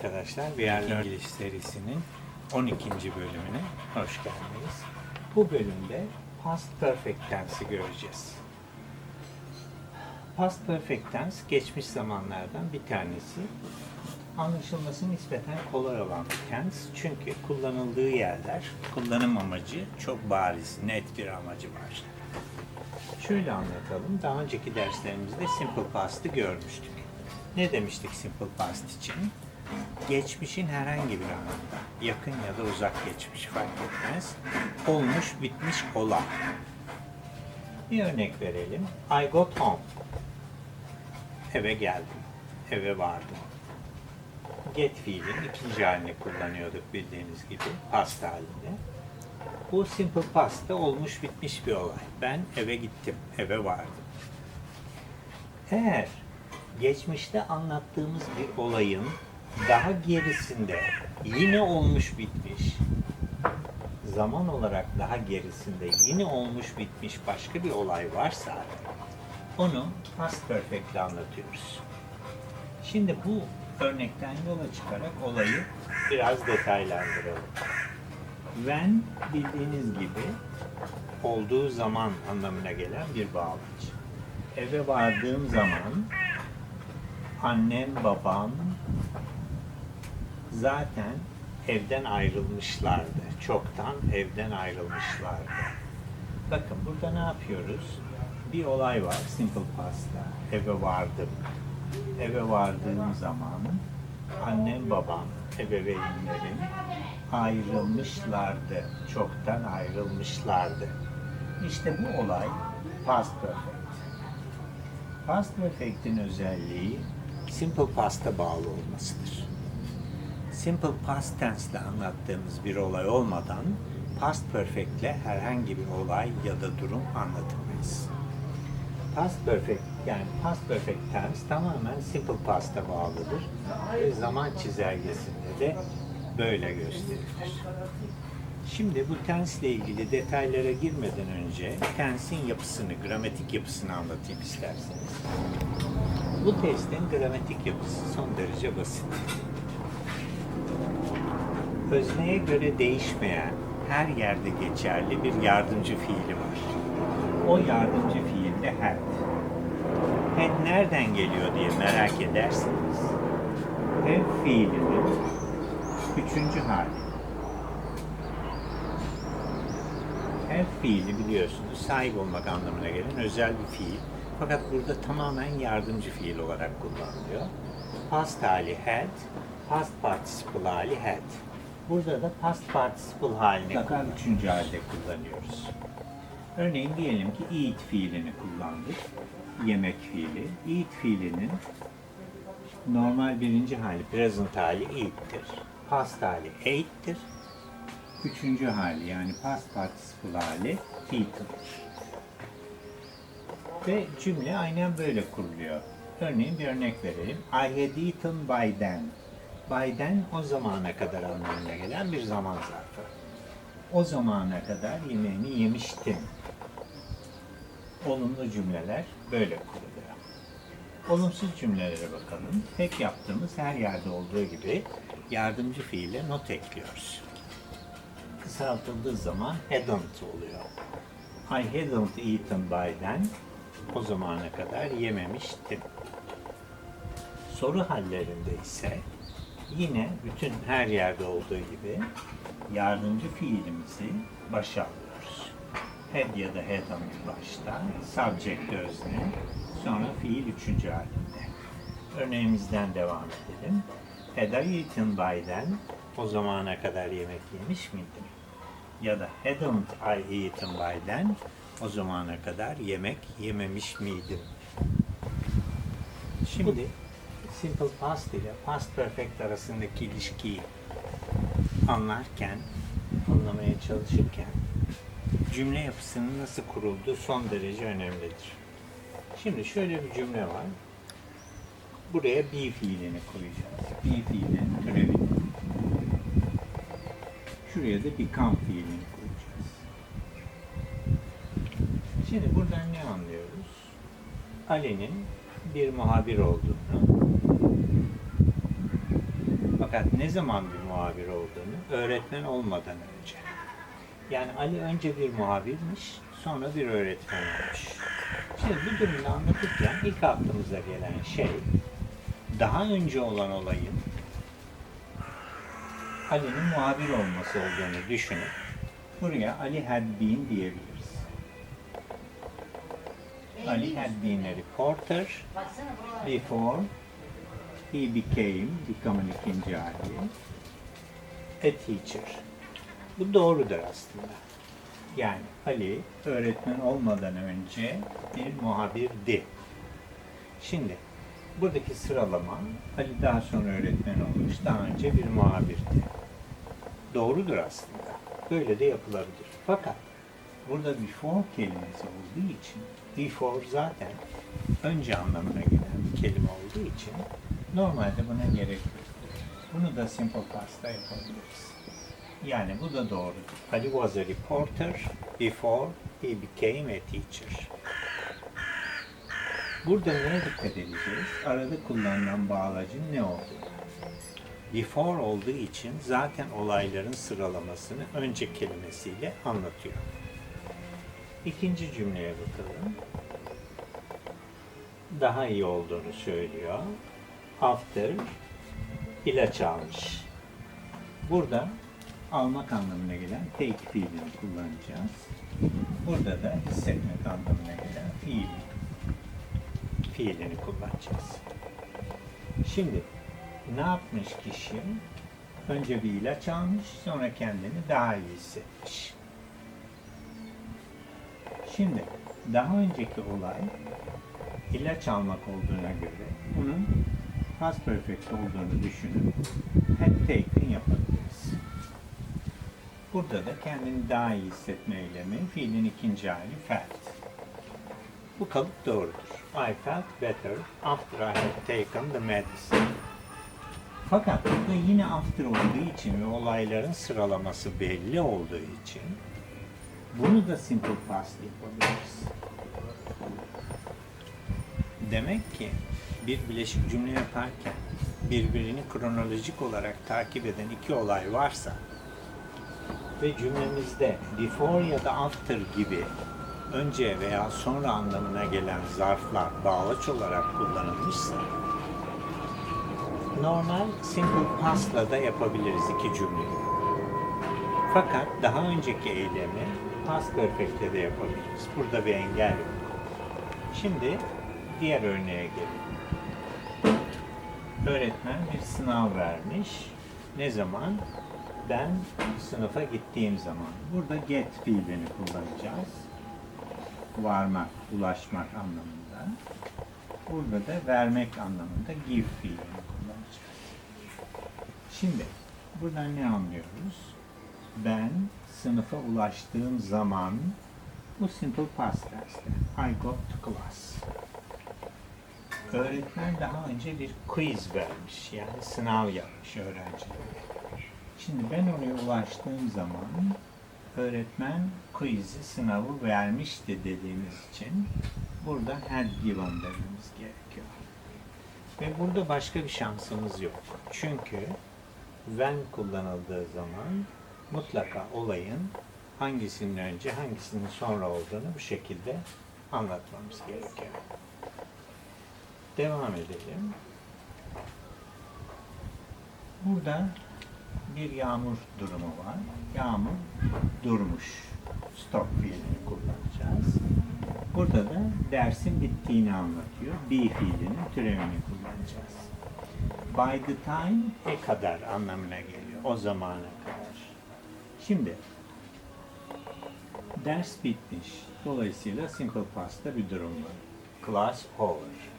arkadaşlar. Yerli İngiliz serisinin 12. bölümüne hoş geldiniz. Bu bölümde Past Perfect Tense'i göreceğiz. Past Perfect Tense geçmiş zamanlardan bir tanesi. Anlaşılması nispeten kolay olan bir tense. Çünkü kullanıldığı yerler, kullanım amacı çok bariz, net bir amacı var. Şöyle anlatalım. Daha önceki derslerimizde Simple Past'ı görmüştük. Ne demiştik Simple Past için? Geçmişin herhangi bir anında, yakın ya da uzak geçmiş fark etmez, olmuş bitmiş olan. Bir örnek verelim. I got home. Eve geldim. Eve vardım. Get fiilin ikinci halini kullanıyorduk bildiğiniz gibi past halinde. Bu simple past'ta olmuş bitmiş bir olay. Ben eve gittim, eve vardım. Eğer geçmişte anlattığımız bir olayın daha gerisinde yine olmuş bitmiş, zaman olarak daha gerisinde yine olmuş bitmiş başka bir olay varsa onu past perfect ile anlatıyoruz. Şimdi bu örnekten yola çıkarak olayı biraz detaylandıralım. When bildiğiniz gibi olduğu zaman anlamına gelen bir bağlaç. Eve vardığım zaman annem, babam zaten evden ayrılmışlardı. Çoktan evden ayrılmışlardı. Bakın burada ne yapıyoruz? Bir olay var Simple Past'ta. Eve vardım. Eve vardığım zaman annem, babam, ebeveynlerim ayrılmışlardı. Çoktan ayrılmışlardı. İşte bu olay past perfect. Past perfect'in özelliği simple past'a bağlı olmasıdır. Simple past tense anlattığımız bir olay olmadan past perfect ile herhangi bir olay ya da durum anlatamayız. Past perfect yani past perfect tense tamamen simple past'a bağlıdır ve zaman çizelgesinde de böyle gösterilir. Şimdi bu tense ile ilgili detaylara girmeden önce tense'in yapısını, gramatik yapısını anlatayım isterseniz. Bu testin gramatik yapısı son derece basit. Özneye göre değişmeyen, her yerde geçerli bir yardımcı fiili var. O yardımcı fiil de had. Had nereden geliyor diye merak ederseniz, have fiilinin üçüncü hali. Have fiili biliyorsunuz sahip olmak anlamına gelen özel bir fiil. Fakat burada tamamen yardımcı fiil olarak kullanılıyor. Past hali had, past participle hali had. Burada da past participle halini mutlaka üçüncü halde kullanıyoruz. Örneğin diyelim ki eat fiilini kullandık. Yemek fiili. Eat fiilinin normal birinci hali, present hali eat'tir. Past hali ate'tir. Üçüncü hali yani past participle hali eaten'dır. Ve cümle aynen böyle kuruluyor. Örneğin bir örnek verelim. I had eaten by then. By then o zamana kadar anlamına gelen bir zaman zarfı. O zamana kadar yemeğini yemiştim. Olumlu cümleler böyle kuruluyor. Olumsuz cümlelere bakalım. Tek yaptığımız her yerde olduğu gibi yardımcı fiile not ekliyoruz. Kısaltıldığı zaman hadn't oluyor. I hadn't eaten by then. O zamana kadar yememiştim. Soru hallerinde ise yine bütün her yerde olduğu gibi yardımcı fiilimizi başa alıyoruz. Had ya da hadn't başta, subject özne, sonra fiil üçüncü halinde. Örneğimizden devam edelim. Had I eaten by then? O zamana kadar yemek yemiş miydim? Ya da hadn't I eaten by then? O zamana kadar yemek yememiş miydim? Şimdi simple past ile past perfect arasındaki ilişkiyi anlarken, anlamaya çalışırken cümle yapısının nasıl kurulduğu son derece önemlidir. Şimdi şöyle bir cümle var. Buraya be fiilini koyacağız. Be fiilinin türevini. Şuraya da become fiilini koyacağız. Şimdi buradan ne anlıyoruz? Ali'nin bir muhabir olduğunu, Fakat ne zaman bir muhabir olduğunu öğretmen olmadan önce. Yani Ali önce bir muhabirmiş, sonra bir öğretmen olmuş. Şimdi bu durumu anlatırken ilk aklımıza gelen şey, daha önce olan olayın Ali'nin muhabir olması olduğunu düşünüp buraya Ali had been diyebiliriz. Ali had been a reporter before he became, become'ın ikinci hali, a teacher. Bu doğrudur aslında. Yani Ali öğretmen olmadan önce bir muhabirdi. Şimdi buradaki sıralama Ali daha sonra öğretmen olmuş, daha önce bir muhabirdi. Doğrudur aslında. Böyle de yapılabilir. Fakat burada before kelimesi olduğu için before zaten önce anlamına gelen bir kelime olduğu için normalde buna gerek yok. Bunu da simple past'ta yapabiliriz. Yani bu da doğrudur. Ali was a reporter before he became a teacher. Burada neye dikkat edeceğiz? Arada kullanılan bağlacın ne olduğunu. Before olduğu için zaten olayların sıralamasını önce kelimesiyle anlatıyor. İkinci cümleye bakalım. Daha iyi olduğunu söylüyor. After ilaç almış. Burada almak anlamına gelen take fiilini kullanacağız. Burada da hissetmek anlamına gelen fiil fiilini kullanacağız. Şimdi ne yapmış kişi? Önce bir ilaç almış, sonra kendini daha iyi hissetmiş. Şimdi daha önceki olay ilaç almak olduğuna göre bunun past perfect olduğunu düşünüp had taken yapabiliriz. Burada da kendini daha iyi hissetme eylemi fiilin ikinci hali felt. Bu kalıp doğrudur. I felt better after I had taken the medicine. Fakat burada yine after olduğu için ve olayların sıralaması belli olduğu için bunu da simple past yapabiliriz. Demek ki bir bileşik cümle yaparken birbirini kronolojik olarak takip eden iki olay varsa ve cümlemizde before ya da after gibi önce veya sonra anlamına gelen zarflar bağlaç olarak kullanılmışsa normal simple past'la da yapabiliriz iki cümleyi. Fakat daha önceki eylemi past perfect'le de yapabiliriz. Burada bir engel yok. Şimdi diğer örneğe gelelim. Öğretmen bir sınav vermiş. Ne zaman? Ben sınıfa gittiğim zaman. Burada get fiilini kullanacağız. Varmak, ulaşmak anlamında. Burada da vermek anlamında give fiilini kullanacağız. Şimdi buradan ne anlıyoruz? Ben sınıfa ulaştığım zaman bu simple past tense'te. I got to class. Öğretmen daha önce bir quiz vermiş. Yani sınav yapmış öğrencilere. Şimdi ben oraya ulaştığım zaman öğretmen quiz'i, sınavı vermişti dediğimiz için burada had given dememiz gerekiyor. Ve burada başka bir şansımız yok. Çünkü when kullanıldığı zaman mutlaka olayın hangisinin önce hangisinin sonra olduğunu bu şekilde anlatmamız gerekiyor. Devam edelim. Burada bir yağmur durumu var. Yağmur durmuş. Stop fiilini kullanacağız. Burada da dersin bittiğini anlatıyor. Be fiilinin türevini kullanacağız. By the time e kadar anlamına geliyor. O zamana kadar. Şimdi ders bitmiş. Dolayısıyla simple past'ta bir durum var. Class over.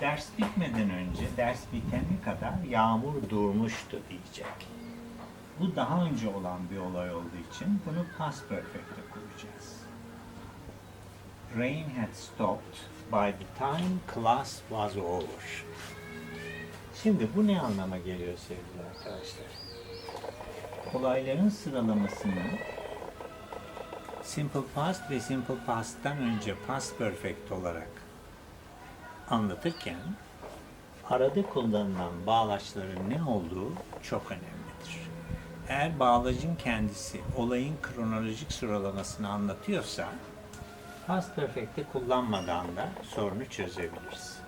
Ders bitmeden önce ders bitene kadar yağmur durmuştu diyecek. Bu daha önce olan bir olay olduğu için bunu past perfect'e koyacağız. Rain had stopped by the time class was over. Şimdi bu ne anlama geliyor sevgili arkadaşlar? Olayların sıralamasını simple past ve simple past'tan önce past perfect olarak anlatırken arada kullanılan bağlaçların ne olduğu çok önemlidir. Eğer bağlacın kendisi olayın kronolojik sıralamasını anlatıyorsa past perfect'i kullanmadan da sorunu çözebiliriz.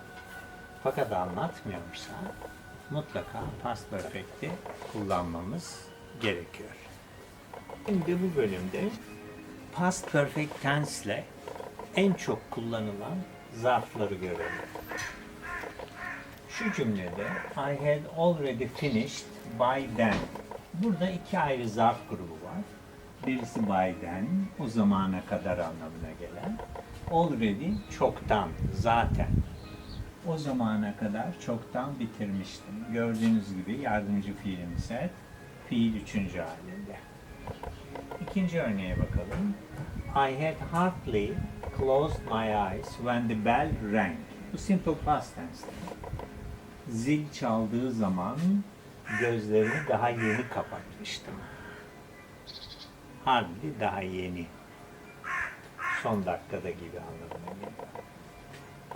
Fakat anlatmıyorsa mutlaka past perfect'i kullanmamız gerekiyor. Şimdi bu bölümde past perfect tense ile en çok kullanılan zarfları görelim. Şu cümlede I had already finished by then. Burada iki ayrı zarf grubu var. Birisi by then, o zamana kadar anlamına gelen. Already, çoktan, zaten. O zamana kadar çoktan bitirmiştim. Gördüğünüz gibi yardımcı fiilimiz had, fiil üçüncü halinde. İkinci örneğe bakalım. I had hardly closed my eyes when the bell rang. Bu simple past tense. Zil çaldığı zaman gözlerimi daha yeni kapatmıştım. Hardly daha yeni. Son dakikada gibi anlamına.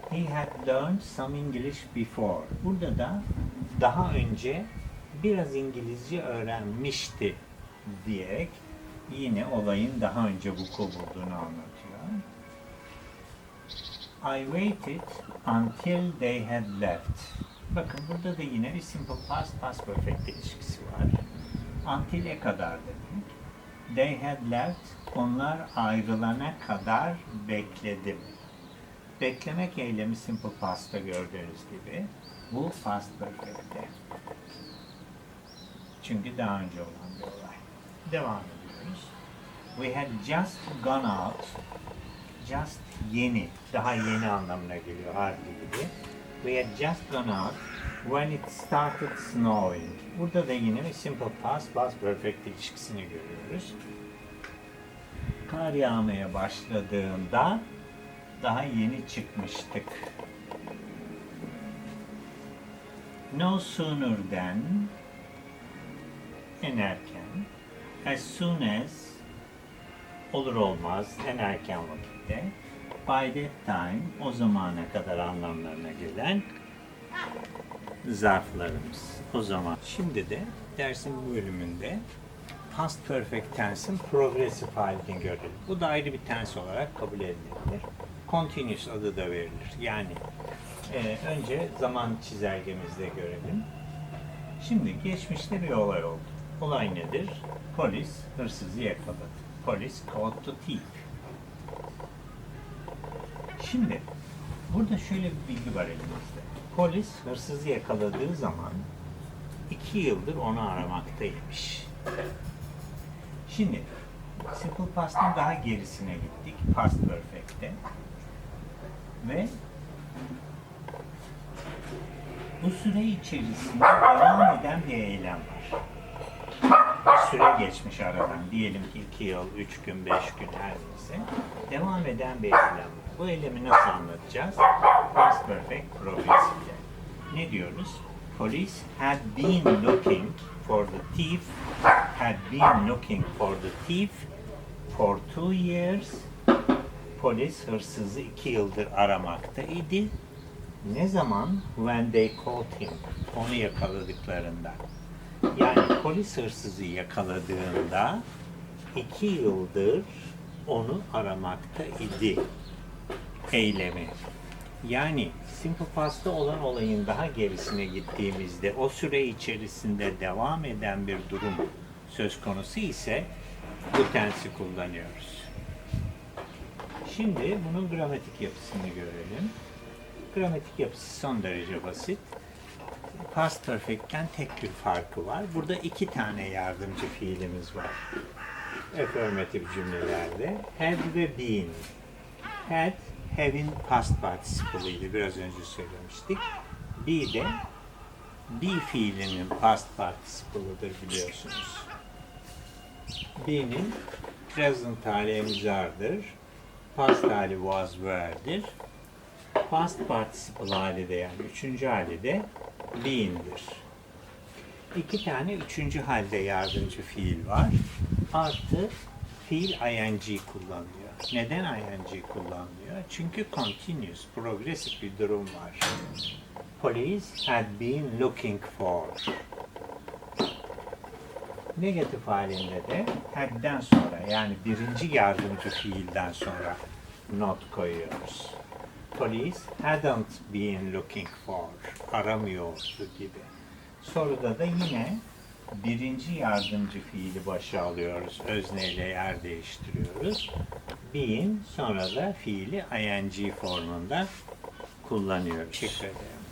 He had learned some English before. Burada da daha önce biraz İngilizce öğrenmişti diyerek yine olayın daha önce vuku bulduğunu anlatıyor. I waited until they had left. Bakın burada da yine bir simple past past perfect ilişkisi var. Until'e kadar demek. They had left. Onlar ayrılana kadar bekledim. Beklemek eylemi simple past'ta gördüğünüz gibi. Bu past perfect'te. Çünkü daha önce olan bir olay. Devam ediyoruz. We had just gone out. Just yeni, daha yeni anlamına geliyor hardly gibi. We had just gone out when it started snowing. Burada da yine bir simple past, past perfect ilişkisini görüyoruz. Kar yağmaya başladığında daha yeni çıkmıştık. No sooner than en erken as soon as olur olmaz en erken vakitte by that time o zamana kadar anlamlarına gelen zarflarımız. O zaman şimdi de dersin bu bölümünde past perfect tense'in progressive halini görelim. Bu da ayrı bir tense olarak kabul edilebilir. Continuous adı da verilir. Yani e, önce zaman çizelgemizde görelim. Şimdi geçmişte bir olay oldu. Olay nedir? Polis hırsızı yakaladı. Polis caught the. Şimdi burada şöyle bir bilgi var elimizde. Polis hırsızı yakaladığı zaman iki yıldır onu aramaktaymış. Şimdi simple past'ın daha gerisine gittik. Past perfect'te. Ve bu süre içerisinde devam eden bir eylem var. Süre geçmiş aradan. Diyelim ki iki yıl, üç gün, beş gün her neyse. Devam eden bir eylem. Bu eylemi nasıl anlatacağız? Past perfect progressive ile. Ne diyoruz? Police had been looking for the thief, had been looking for the thief for two years. Polis hırsızı iki yıldır aramakta idi. Ne zaman? When they caught him. Onu yakaladıklarında. Yani polis hırsızı yakaladığında iki yıldır onu aramakta idi. Eylemi. Yani Simple Past'ta olan olayın daha gerisine gittiğimizde o süre içerisinde devam eden bir durum söz konusu ise bu tensi kullanıyoruz. Şimdi bunun gramatik yapısını görelim. Gramatik yapısı son derece basit. Past Perfect'ten tek bir farkı var. Burada iki tane yardımcı fiilimiz var. Affirmative cümlelerde. Had ve been. Had, having past participle'ıydı. Biraz önce söylemiştik. Be de be fiilinin past participle'ıdır biliyorsunuz. Be'nin present hali emzardır. Past hali was were'dir. Past participle hali de yani üçüncü hali de been'dir. İki tane üçüncü halde yardımcı fiil var. Artı fiil ing kullanılıyor. Neden ing kullanılıyor? Çünkü continuous, progresif bir durum var. police had been looking for. Negatif halinde de had'den sonra yani birinci yardımcı fiilden sonra not koyuyoruz. Police hadn't been looking for. Aramıyordu gibi. Soruda da yine birinci yardımcı fiili başa alıyoruz. Özneyle yer değiştiriyoruz. Been sonra da fiili ing formunda kullanıyoruz. Teşekkür ederim.